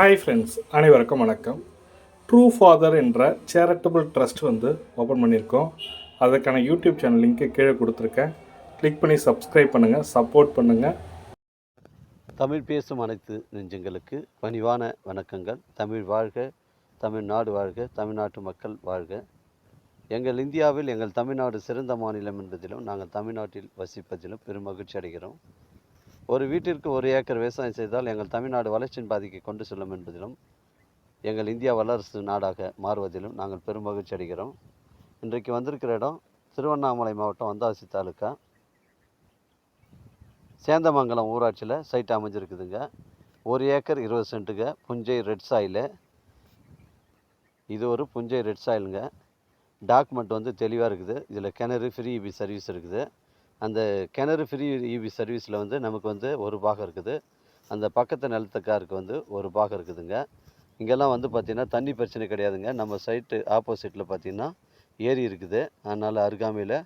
Hi friends அனைவருக்கும் வணக்கம். True father என்ற சேரிட்டபிள் ட்ரஸ்ட் வந்து ஓப்பன் பண்ணியிருக்கோம். அதுக்கான யூடியூப் சேனல் லிங்க்கு கீழே கொடுத்துருக்கேன். கிளிக் பண்ணி சப்ஸ்கிரைப் பண்ணுங்கள் சப்போர்ட் பண்ணுங்கள் தமிழ் பேசும் அனைத்து நெஞ்சங்களுக்கு பணிவான வணக்கங்கள். தமிழ் வாழ்க தமிழ்நாடு வாழ்க தமிழ்நாட்டு மக்கள் வாழ்க. எங்கள் இந்தியாவில் எங்கள் தமிழ்நாடு சிறந்த மாநிலம் என்பதிலும் நாங்கள் தமிழ்நாட்டில் வசிப்பதிலும் பெரும் மகிழ்ச்சி அடைகிறோம். ஒரு வீட்டிற்கு ஒரு ஏக்கர் விவசாயம் செய்தால் எங்கள் தமிழ்நாடு வளர்ச்சியின் பாதிக்கு கொண்டு செல்லும் என்பதிலும் எங்கள் இந்தியா வல்லரசு நாடாக மாறுவதிலும் நாங்கள் பெரும் மகிழ்ச்சி அடைகிறோம். இன்றைக்கு வந்திருக்கிற இடம் திருவண்ணாமலை மாவட்டம் வந்தாசி தாலுக்கா சேந்தமங்கலம் ஊராட்சியில் சைட் அமைஞ்சிருக்குதுங்க. ஒரு ஏக்கர் இருபது சென்ட்டுங்க. புஞ்சை ரெட் சாயிலு இது ஒரு புஞ்சை ரெட் சாயிலுங்க டாக்குமெண்ட் வந்து தெளிவாக இருக்குது. இதில் கிணறு ஃப்ரீ இபி சர்வீஸ் இருக்குது. அந்த கிணறு ஃப்ரீ இவி சர்வீஸில் வந்து நமக்கு வந்து ஒரு பாகம் இருக்குது. அந்த பக்கத்து நிலத்துக்காருக்கு வந்து ஒரு பாகம் இருக்குதுங்க. இங்கெல்லாம் வந்து பார்த்திங்கன்னா தண்ணி பிரச்சனை கிடையாதுங்க. நம்ம சைட்டு ஆப்போசிட்டில் பார்த்திங்கன்னா ஏரி இருக்குது. அதனால் அருகாமையில்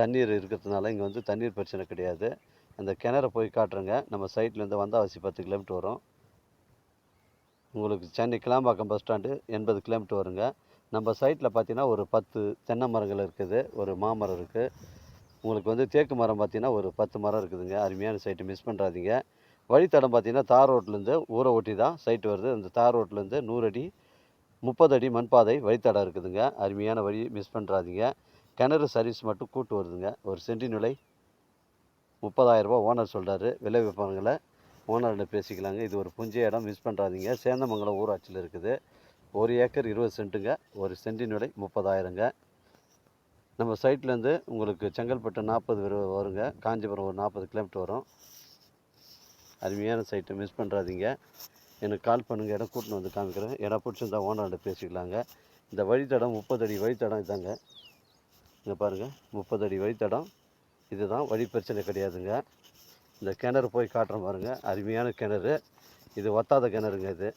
தண்ணீர் இருக்கிறதுனால இங்கே வந்து தண்ணீர் பிரச்சனை கிடையாது. அந்த கிணற போய் காட்டுறேங்க. நம்ம சைட்லேருந்து வந்தாவாசி பத்து கிலோமீட்டர் வரும். உங்களுக்கு சென்னை கிளாம்பாக்கம் பஸ் ஸ்டாண்டு எண்பது கிலோமீட்டர் வருங்க. நம்ம சைட்டில் பார்த்தீங்கன்னா ஒரு பத்து தென்னை மரங்கள் இருக்குது. ஒரு மாமரம் இருக்குது உங்களுக்கு வந்து தேக்கு மரம் பார்த்தீங்கன்னா ஒரு பத்து மரம் இருக்குதுங்க. அருமையான சைட்டு மிஸ் பண்ணுறாதீங்க வழித்தடம் பார்த்தீங்கன்னா தார் ரோட்லேருந்து ஊரை ஒட்டி தான் சைட்டு வருது. அந்த தார் ரோட்லேருந்து நூறு அடி முப்பது அடி மண்பாதை வழித்தடம் இருக்குதுங்க. அருமையான வழி மிஸ் பண்ணுறாதீங்க கிணறு சர்வீஸ் மட்டும் கூட்டு வருதுங்க. ஒரு சென்டின் விலை முப்பதாயிரரூபா ஓனர் சொல்கிறாரு விலை விற்பனைகளை ஓனர்கிட்ட பேசிக்கலாங்க. இது ஒரு புஞ்ச இடம். மிஸ் பண்ணுறாதீங்க சேந்தமங்கலம் ஊராட்சியில் இருக்குது. ஒரு ஏக்கர் இருபது சென்ட்டுங்க. ஒரு சென்டின் விலை முப்பதாயிரங்க. நம்ம சைட்லேருந்து உங்களுக்கு செங்கல்பட்டு நாற்பது வருங்க. காஞ்சிபுரம் ஒரு நாற்பது கிலோமீட்டர் வரும். அருமையான சைட்டை. மிஸ் பண்ணுறாதீங்க எனக்கு கால் பண்ணுங்கள் இடம் கூட்டின்னு வந்து காமிக்கிறேன். இடம் பிடிச்சிருந்தா ஓனர்கிட்ட பேசிக்கலாங்க. இந்த வழித்தடம் முப்பது அடி வழித்தடம் இதாங்க. இங்கே பாருங்கள் முப்பது அடி வழித்தடம். இதுதான் வழி பிரச்சனை கிடையாதுங்க. இந்த கிணறு போய் காட்டுற பாருங்க. அருமையான கிணறு. இது ஒத்தாத கிணறுங்க இது.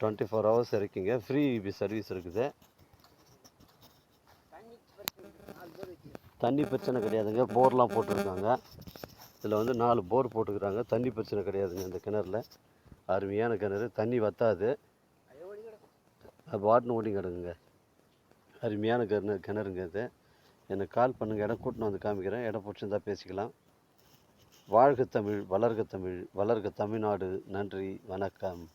டுவெண்ட்டி ஃபோர் ஹவர்ஸ் இருக்குங்க ஃப்ரீ இபி சர்வீஸ் இருக்குது. தண்ணி பிரச்சனை கிடையாதுங்க. போர்லாம் போட்டிருக்காங்க. இதில் வந்து நாலு போர் போட்டுக்கிறாங்க. தண்ணி பிரச்சனை கிடையாதுங்க இந்த கிணறுல. அருமையான கிணறு. தண்ணி வத்தாது. பாட்னு ஓடி கிடக்குங்க. அருமையான கிணறு கிணறுங்க இது. எனக்கு கால் பண்ணுங்கள் இடம் கூட்டின்னு வந்து காமிக்கிறேன். இடம் பிடிச்சிருந்தா பேசிக்கலாம். வாழ்க தமிழ் வளர்க தமிழ் வளர்க தமிழ்நாடு. நன்றி. வணக்கம்.